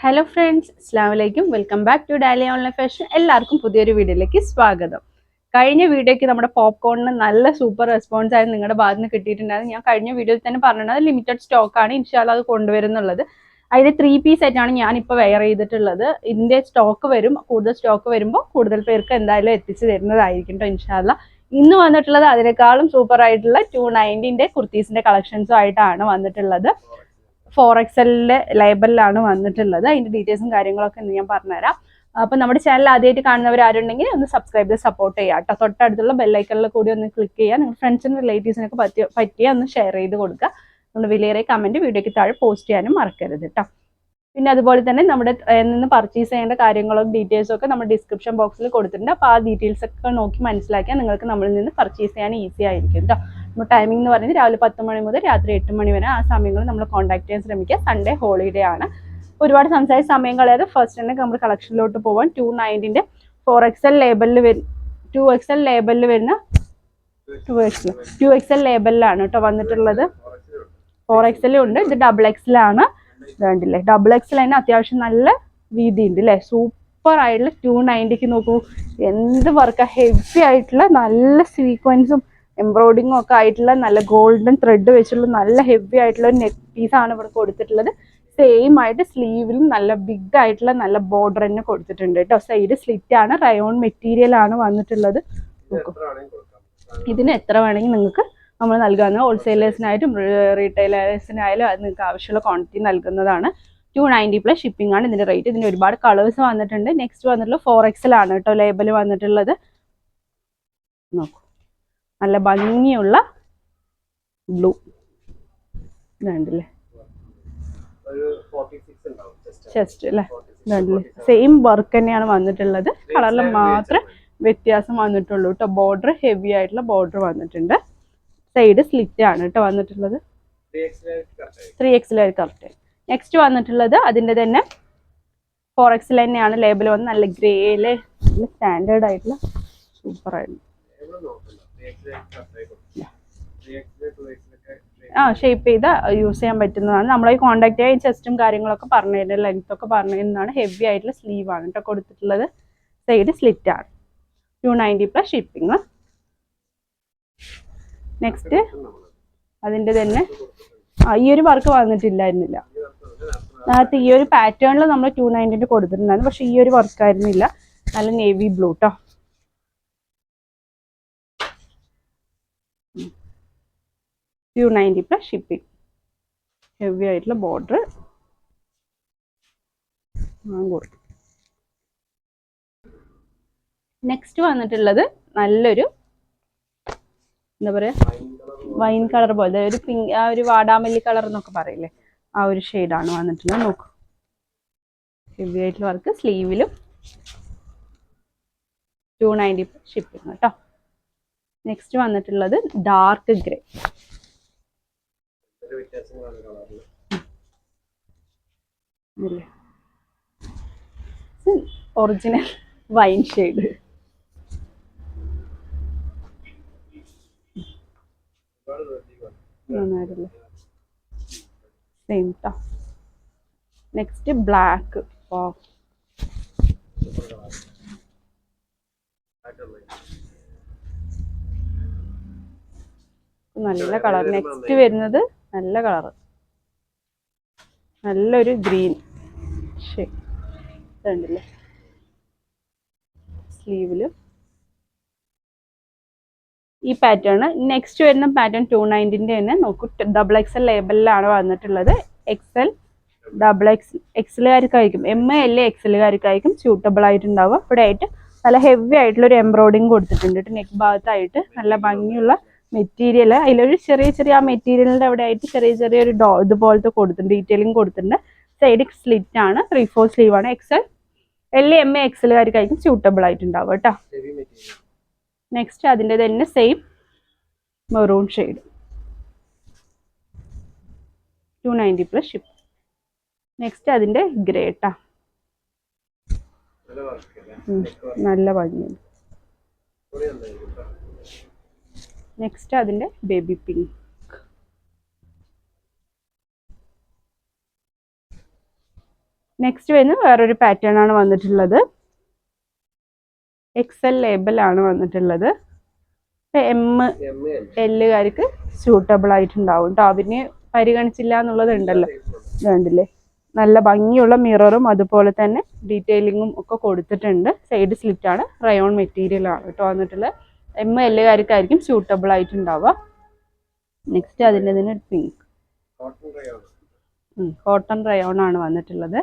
Hello friends അസ്സാം വലൈക്കും welcome back to Dali online fashion എല്ലാവർക്കും പുതിയൊരു വീഡിയോയിലേക്ക് സ്വാഗതം. കഴിഞ്ഞ വീഡിയോയ്ക്ക് നമ്മുടെ പോപ്കോണിന് നല്ല സൂപ്പർ റെസ്പോൺസ് ആയിരുന്നു നിങ്ങളുടെ ഭാഗത്ത് നിന്ന് കിട്ടിയിട്ടുണ്ടായിരുന്നു. ഞാൻ കഴിഞ്ഞ വീഡിയോയിൽ തന്നെ പറഞ്ഞത് ലിമിറ്റഡ് സ്റ്റോക്ക് ആണ് ഇൻഷാല്ല അത് കൊണ്ടുവരുന്നുള്ളത്. അതിൽ ത്രീ പീസ് ആയിട്ടാണ് ഞാനിപ്പോൾ വെയർ ചെയ്തിട്ടുള്ളത്. ഇതിന്റെ സ്റ്റോക്ക് വരും കൂടുതൽ സ്റ്റോക്ക് വരുമ്പോൾ കൂടുതൽ പേർക്ക് എന്തായാലും എത്തിച്ചു തരുന്നതായിരിക്കും കേട്ടോ ഇൻഷാല്ല ഇന്ന് വന്നിട്ടുള്ളത് അതിനേക്കാളും സൂപ്പർ ആയിട്ടുള്ള ടു നയന്റീന്റെ കുർത്തീസിന്റെ കളക്ഷൻസും ആയിട്ടാണ് വന്നിട്ടുള്ളത്. ഫോർ എക്സലിന്റെ ലേബലിലാണ് വന്നിട്ടുള്ളത്. അതിന്റെ ഡീറ്റെയിൽസും കാര്യങ്ങളൊക്കെ ഇന്ന് ഞാൻ പറഞ്ഞുതരാം. അപ്പൊ നമ്മുടെ ചാനൽ ആദ്യമായിട്ട് കാണുന്നവർ ആരുണ്ടെങ്കിൽ ഒന്ന് സബ്സ്ക്രൈബ് ചെയ്ത് സപ്പോർട്ട് ചെയ്യുക കേട്ടോ. തൊട്ടടുത്തുള്ള ബെല്ലൈക്കണിൽ കൂടി ഒന്ന് ക്ലിക്ക് ചെയ്യുക. നിങ്ങൾ ഫ്രണ്ട്സിനും റിലേറ്റീവ്സിനൊക്കെ പറ്റിയ പറ്റിയ ഒന്ന് ഷെയർ ചെയ്ത് കൊടുക്കുക. നമ്മൾ വിലയേറെ കമന്റ് വീഡിയോയ്ക്ക് താഴെ പോസ്റ്റ് ചെയ്യാനും മറക്കരുത് കേട്ടോ. പിന്നെ അതുപോലെ തന്നെ നമ്മുടെ നിന്ന് പർച്ചേസ് ചെയ്യേണ്ട കാര്യങ്ങളും ഡീറ്റെയിൽസും ഒക്കെ നമ്മുടെ ഡിസ്ക്രിപ്ഷൻ ബോക്സിൽ കൊടുത്തിട്ടുണ്ട്. അപ്പോൾ ആ ഡീറ്റെയിൽസ് ഒക്കെ നോക്കി മനസ്സിലാക്കിയാൽ നിങ്ങൾക്ക് നമ്മളിൽ നിന്ന് പർച്ചേസ് ചെയ്യാൻ ഈസി ആയിരിക്കും കേട്ടോ. നമ്മുടെ ടൈമിംഗ് എന്ന് പറയുന്നത് രാവിലെ പത്ത് മണി മുതൽ രാത്രി എട്ട് മണി വരെ ആ സമയങ്ങളിൽ നമ്മൾ കോൺടാക്ട് ചെയ്യാൻ ശ്രമിക്കുക. സൺഡേ ഹോളിഡേ ആണ്. ഒരുപാട് സംസാരിച്ച സമയം കളയാതെ ഫസ്റ്റ് തന്നെ നമ്മൾ കളക്ഷനിലോട്ട് പോവാൻ ടു നയന്റിന്റെ ഫോർ എക്സ് എൽ ലേബലിൽ വരും ടു എക്സ് എൽ ലേബലിൽ വരുന്ന two X two X L ലേബലിലാണ് കേട്ടോ വന്നിട്ടുള്ളത്. ഫോർ എക്സലും ഉണ്ട്. ഇത് ഡബിൾ എക്സിലാണ് വേണ്ടില്ലേ ഡബിൾ എക്സൽ തന്നെ അത്യാവശ്യം നല്ല വീതി ഉണ്ട് അല്ലേ സൂപ്പർ ആയിട്ടുള്ള ടു നയന്റിക്ക് നോക്കൂ. എന്ത് വർക്കാണ് ഹെവി ആയിട്ടുള്ള നല്ല സീക്വൻസും എംബ്രോയിഡിങ്ങും ഒക്കെ ആയിട്ടുള്ള നല്ല ഗോൾഡൻ ത്രെഡ് വെച്ചുള്ള നല്ല ഹെവി ആയിട്ടുള്ള നെക്ക് പീസ് ആണ് ഇവിടെ കൊടുത്തിട്ടുള്ളത്. സെയിം ആയിട്ട് സ്ലീവിലും നല്ല ബിഗ് ആയിട്ടുള്ള നല്ല ബോർഡർ തന്നെ കൊടുത്തിട്ടുണ്ട് കേട്ടോ. സൈഡ് സ്ലിറ്റ് ആണ് റയോൺ മെറ്റീരിയൽ ആണ് വന്നിട്ടുള്ളത്. ഇതിന് എത്ര വേണമെങ്കിൽ നിങ്ങൾക്ക് നമ്മൾ നൽകാവുന്ന ഹോൾസെയിലേഴ്സിനായിട്ടും റീറ്റെയിലേഴ്സിനായാലും അത് നിങ്ങൾക്ക് ആവശ്യമുള്ള ക്വാണ്ടിറ്റി നൽകുന്നതാണ്. ടു നയന്റി പ്ലസ് ഷിപ്പിംഗ് ആണ് ഇതിന്റെ റേറ്റ് ഇതിന് ഒരുപാട് കളേഴ്സ് വന്നിട്ടുണ്ട്. നെക്സ്റ്റ് വന്നിട്ടുള്ള ഫോർ എക്സൽ ആണ് കേട്ടോ ലേബൽ വന്നിട്ടുള്ളത്. നോക്കൂ. നല്ല ഭംഗിയുള്ള ബ്ലൂ. ഇതുണ്ടല്ലേ ചെസ്റ്റ് അല്ലേ? ഇതുണ്ടല്ലേ സെയിം വർക്ക് തന്നെയാണ് വന്നിട്ടുള്ളത്. കളറിൽ മാത്രം വ്യത്യാസം വന്നിട്ടുള്ളൂ കേട്ടോ. ബോർഡർ ഹെവി ആയിട്ടുള്ള ബോർഡർ വന്നിട്ടുണ്ട്. സൈഡ് സ്ലിറ്റ് ആണ് കേട്ടോ വന്നിട്ടുള്ളത്. ത്രീ എക്സിലായി കറക്റ്റ് നെക്സ്റ്റ് വന്നിട്ടുള്ളത് അതിന്റെ തന്നെ ഫോർ എക്സിൽ തന്നെയാണ് ലേബിൾ വന്ന് നല്ല ഗ്രേയിൽ നല്ല സ്റ്റാൻഡേർഡ് ആയിട്ടുള്ള സൂപ്പർ ആയിരുന്നു. ആ ഷേപ്പ് ചെയ്ത് യൂസ് ചെയ്യാൻ പറ്റുന്നതാണ്. നമ്മളെ കോൺടാക്ട് ചെയ്യാൻ ചെസ്റ്റും കാര്യങ്ങളൊക്കെ പറഞ്ഞു തരുന്നത് ലെങ്ത് ഒക്കെ പറഞ്ഞു തരുന്നതാണ്. ഹെവി ആയിട്ടുള്ള സ്ലീവ് ആണ് കേട്ടോ കൊടുത്തിട്ടുള്ളത്. സൈഡ് സ്ലിറ്റ് ആണ്. Two ninety plus shipping next അതിന്റെ തന്നെ. ഈ ഒരു വർക്ക് വന്നിട്ടില്ലായിരുന്നില്ല. നേരത്തെ ഈ ഒരു പാറ്റേണിൽ നമ്മൾ ടു നയന്റിന്റെ കൊടുത്തിട്ടുണ്ടായിരുന്നു. പക്ഷെ ഈ ഒരു വർക്ക് ആയിരുന്നില്ല. നല്ല നേവി ബ്ലൂ കേട്ടോ two ninety plus shipping heavy ആയിട്ടുള്ള ബോർഡർ നെക്സ്റ്റ് വന്നിട്ടുള്ളത് നല്ലൊരു എന്താ പറയാ? വൈൻ കളർ പോലെ. ഒരു പിങ്ക് ആ ഒരു വാടാമല്ലി കളർ എന്നൊക്കെ പറയില്ലേ? ആ ഒരു ഷെയ്ഡാണ് വന്നിട്ടുള്ളത്. നോക്ക്. ഹെവി ആയിട്ടുള്ള വർക്ക് സ്ലീവിലും ടു നയന്റി ഷിപ്പിംഗ് കേട്ടോ. നെക്സ്റ്റ് വന്നിട്ടുള്ളത് dark grey original wine shade same ട്ടോ. നെക്സ്റ്റ് ബ്ലാക്ക് ഓ നല്ല കളർ നെക്സ്റ്റ് വരുന്നത് നല്ല കളർ നല്ലൊരു ഗ്രീൻ. ഇതുണ്ടല്ലേ? സ്ലീവിൽ. ഈ പാറ്റേൺ നെക്സ്റ്റ് വരുന്ന പാറ്റേൺ ടു നയന്റിന്റെ തന്നെ നോക്കൂ. ഡബിൾ എക്സ് എൽ ലേബലിലാണ് വന്നിട്ടുള്ളത്. എക്സ് എൽ ഡബിൾ എക്സ് എക്സലുകാർക്കായിരിക്കും എം എ എൽ എക്സലുകാർക്കായിരിക്കും സ്യൂട്ടബിൾ ആയിട്ടുണ്ടാവുക. ഇവിടെ ആയിട്ട് നല്ല ഹെവി ആയിട്ടുള്ള ഒരു എംബ്രോയിഡിങ് കൊടുത്തിട്ടുണ്ട്. നെക്ക് ഭാഗത്തായിട്ട് നല്ല ഭംഗിയുള്ള മെറ്റീരിയൽ അതിലൊരു ചെറിയ ചെറിയ ആ മെറ്റീരിയലിന്റെ അവിടെ ആയിട്ട് ചെറിയ ചെറിയ ഒരു ഡോ ഇതുപോലത്തെ കൊടുത്തിട്ടുണ്ട് ഡീറ്റെയിലിംഗ് കൊടുത്തിട്ടുണ്ട്. സൈഡ് സ്ലിറ്റ് ആണ് ത്രീ ഫോർ സ്ലീവ് ആണ്. XL L M A XL എക്സലുകാർക്കായിരിക്കും suitable ആയിട്ടുണ്ടാവുക കേട്ടോ. നെക്സ്റ്റ് അതിന്റെ തന്നെ same maroon shade two ninety plus ship next അതിന്റെ ഗ്രേട്ടാ നല്ല ഭംഗിയുണ്ട്. നെക്സ്റ്റ് അതിന്റെ ബേബി പിങ്ക് നെക്സ്റ്റ് വരുന്ന വേറൊരു പാറ്റേൺ ആണ് വന്നിട്ടുള്ളത്. എക്സൽ ആണ് വന്നിട്ടുള്ളത്. എം എല്ലുകാർക്ക് സ്യൂട്ടബിൾ ആയിട്ടുണ്ടാവും കേട്ടോ അതിന് പരിഗണിച്ചില്ല എന്നുള്ളത് ഉണ്ടല്ലോ. വേണ്ടില്ലേ നല്ല ഭംഗിയുള്ള മിററും അതുപോലെ തന്നെ ഡീറ്റെയിലിങ്ങും ഒക്കെ കൊടുത്തിട്ടുണ്ട്. സൈഡ് സ്ലിറ്റ് ആണ്. റയോൺ മെറ്റീരിയൽ ആണ് കേട്ടോ വന്നിട്ടുള്ളത്. എം എല്ലുകാർക്കായിരിക്കും സ്യൂട്ടബിൾ ആയിട്ടുണ്ടാവുക. നെക്സ്റ്റ് അതിന്റെ തന്നെ പിങ്ക് കോട്ടൺ റയോൺ ആണ് വന്നിട്ടുള്ളത്.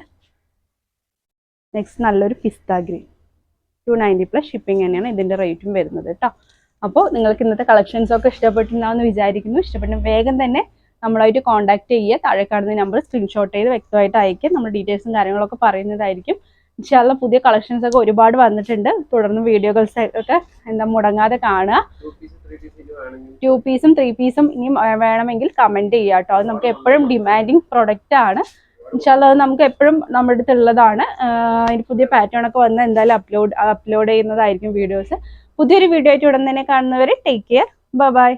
നെക്സ്റ്റ് നല്ലൊരു പിസ്ത green two ninety plus shipping തന്നെയാണ് ഇതിന്റെ റേറ്റും വരുന്നത് കേട്ടോ. അപ്പോൾ നിങ്ങൾക്ക് ഇന്നത്തെ കളക്ഷൻസ് ഒക്കെ ഇഷ്ടപ്പെട്ടിട്ടുണ്ടാവുമെന്ന് വിചാരിക്കുന്നു. ഇഷ്ടപ്പെട്ട വേഗം തന്നെ നമ്മളായിട്ട് കോൺടാക്ട് ചെയ്യുക. താഴെ കാണുന്ന നമ്പർ സ്ക്രീൻഷോട്ട് ചെയ്ത് വ്യക്തമായിട്ട് അയക്കുക നമ്മൾ ഡീറ്റെയിൽസും കാര്യങ്ങളൊക്കെ പറയുന്നതായിരിക്കും. ഇൻഷാല്ല പുതിയ കളക്ഷൻസ് ഒക്കെ ഒരുപാട് വന്നിട്ടുണ്ട്. തുടർന്ന് വീഡിയോകൾസ് ഒക്കെ എന്താ മുടങ്ങാതെ കാണുക. ടു പീസും ത്രീ പീസും ഇനിയും വേണമെങ്കിൽ കമന്റ് ചെയ്യുക കേട്ടോ. അത് നമുക്ക് എപ്പോഴും ഡിമാൻഡിങ് പ്രൊഡക്റ്റ് ആണ്. ഇൻഷാല്ല അത് നമുക്ക് എപ്പോഴും നമ്മുടെ അടുത്ത് ഉള്ളതാണ്. അതിന് പുതിയ പാറ്റേൺ ഒക്കെ വന്ന് എന്തായാലും അപ്ലോഡ് അപ്ലോഡ് ചെയ്യുന്നതായിരിക്കും വീഡിയോസ് പുതിയൊരു വീഡിയോ ആയിട്ട് ഉടൻ തന്നെ കാണുന്നവരെ ടേക്ക് കെയർ ബൈ